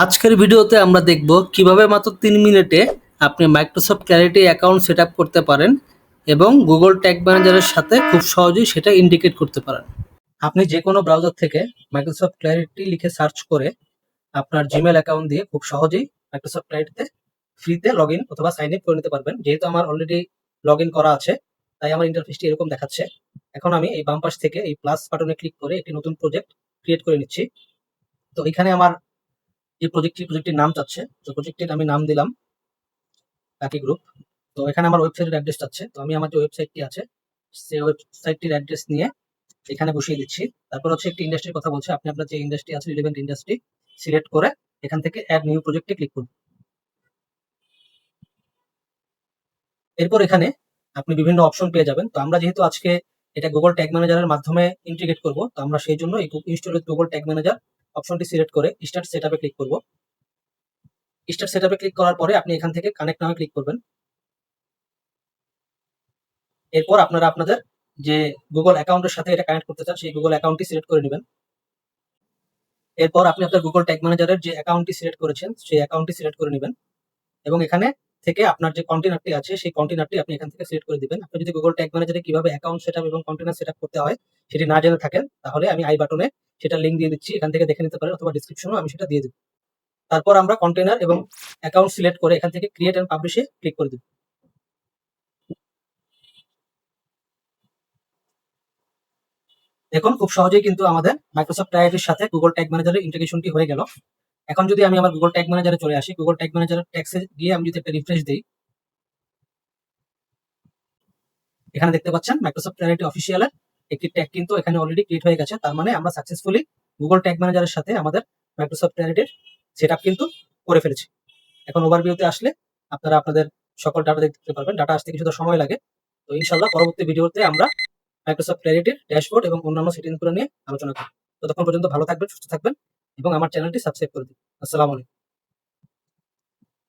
আজকের ভিডিওতে আমরা দেখব কীভাবে মাত্র তিন মিনিটে আপনি মাইক্রোসফট ক্ল্যারিটি অ্যাকাউন্ট সেট করতে পারেন এবং গুগল ট্যাগ ম্যানেজারের সাথে খুব সহজেই সেটা ইন্ডিকেট করতে পারেন। আপনি যে কোনো ব্রাউজার থেকে মাইক্রোসফট ক্ল্যারিটি লিখে সার্চ করে আপনার জিমেল অ্যাকাউন্ট দিয়ে খুব সহজেই মাইক্রোসফট ক্ল্যারিটিতে ফ্রিতে লগ ইন অথবা সাইন ইন করে নিতে পারবেন। যেহেতু আমার অলরেডি লগ ইন করা আছে, তাই আমার ইন্টারফেসটি এরকম দেখাচ্ছে। এখন আমি এই বাম পাশ থেকে এই প্লাস বাটনে ক্লিক করে একটি নতুন প্রজেক্ট ক্রিয়েট করে নিচ্ছি। তো এখানে আমার যে প্রজেক্টটি প্রজেক্টের নাম চাচ্ছে। তো প্রজেক্টের আমি নাম দিলাম কাকি গ্রুপ তো এখানে আমার ওয়েবসাইটের অ্যাড্রেস চাচ্ছে। তো আমি আমার যে ওয়েবসাইটটি আছে সেই ওয়েবসাইটটির অ্যাড্রেস নিয়ে এখানে বসিয়ে দিচ্ছি। তারপর হচ্ছে একটি ইন্ডাস্ট্রির কথা বলছে। আপনি আপনার যে ইন্ডাস্ট্রি আছে রিলেভেন্ট ইন্ডাস্ট্রি সিলেক্ট করে এখান থেকে অ্যাড নিউ প্রজেক্টে ক্লিক করুন। এরপর এখানে আপনি বিভিন্ন অপশন পেয়ে যাবেন। তো আমরা যেহেতু আজকে এটা গুগল ট্যাগ ম্যানেজারের মাধ্যমে ইন্টিগ্রেট করব, তো আমরা সেই জন্য এই ইনস্টল গুগল ট্যাগ ম্যানেজার অপশনটি সিলেক্ট করে স্টার্ট সেটআপে ক্লিক করব। স্টার্ট সেটআপে ক্লিক করার পরে আপনি এখান থেকে কানেক্ট নামে ক্লিক করবেন। এরপর আপনারা আপনাদের যে গুগল অ্যাকাউন্টের সাথে এটা কানেক্ট করতে চান, সেই গুগল অ্যাকাউন্টটি সিলেক্ট করে নেবেন। এরপর আপনি আপনার গুগল ট্যাগ ম্যানেজারের যে অ্যাকাউন্টটি সিলেক্ট করেছেন, সেই অ্যাকাউন্টটি সিলেক্ট করে নেবেন। এবং এখানে থেকে আপনার যে কন্টেনারটি আছে, সেই কন্টেনারটি আপনি এখান থেকে সিলেক্ট করে দিবেন। আপনি যদি গুগল ট্যাগ ম্যানেজারে কীভাবে অ্যাকাউন্ট সেটআপ এবং কন্টেনার সেটআপ করতে হয়, সেটি না জেনে থাকেন, তাহলে আমি আই বাটনে সেটা লিঙ্ক দিয়ে দিচ্ছি, এখান থেকে দেখে নিতে পারেন অথবা ডিসক্রিপশনও আমি সেটা দিয়ে দেবো। তারপর আমরা কন্টেনার এবং অ্যাকাউন্ট সিলেক্ট করে এখান থেকে ক্রিয়েট অ্যান্ড পাবলিশে ক্লিক করে দেব। দেখুন, খুব সহজেই কিন্তু আমাদের মাইক্রোসফট টাইপের সাথে গুগল ট্যাগ ম্যানেজারের ইন্টিগ্রেশনটি হয়ে গেল। এখন যদি আমি আমার গুগল ট্যাগ ম্যানেজারে চলে আসি গুগল ট্যাগ ম্যানেজারের ট্যাক্সে গিয়ে আমি যদি একটা রিফ্রেশ দিই, এখানে দেখতে পাচ্ছেন মাইক্রোসফট ক্লারিটি অফিসিয়ালের একটি ট্যাগ কিন্তু এখানে অলরেডি ক্রিয়েট হয়ে গেছে। তার মানে আমরা সাকসেসফুলি গুগল ট্যাগ ম্যানেজারের সাথে আমাদের মাইক্রোসফট ক্লারিটির সেট কিন্তু করে ফেলেছি। এখন ওভারভিউতে আসলে আপনারা আপনাদের সকল ডাটা দেখতে পারবেন। ডাটা আসতে কিছুটা সময় লাগে। তো ইনশাল্লাহ পরবর্তী ভিডিওতে আমরা মাইক্রোসফট ক্লারিটির ড্যাশবোর্ড এবং অন্যান্য সেটিংসগুলো নিয়ে আলোচনা করব। ততক্ষণ পর্যন্ত ভালো থাকবেন, সুস্থ থাকবেন এবং আমার চ্যানেলটি সাবস্ক্রাইব করে দিন। আসসালামু আলাইকুম।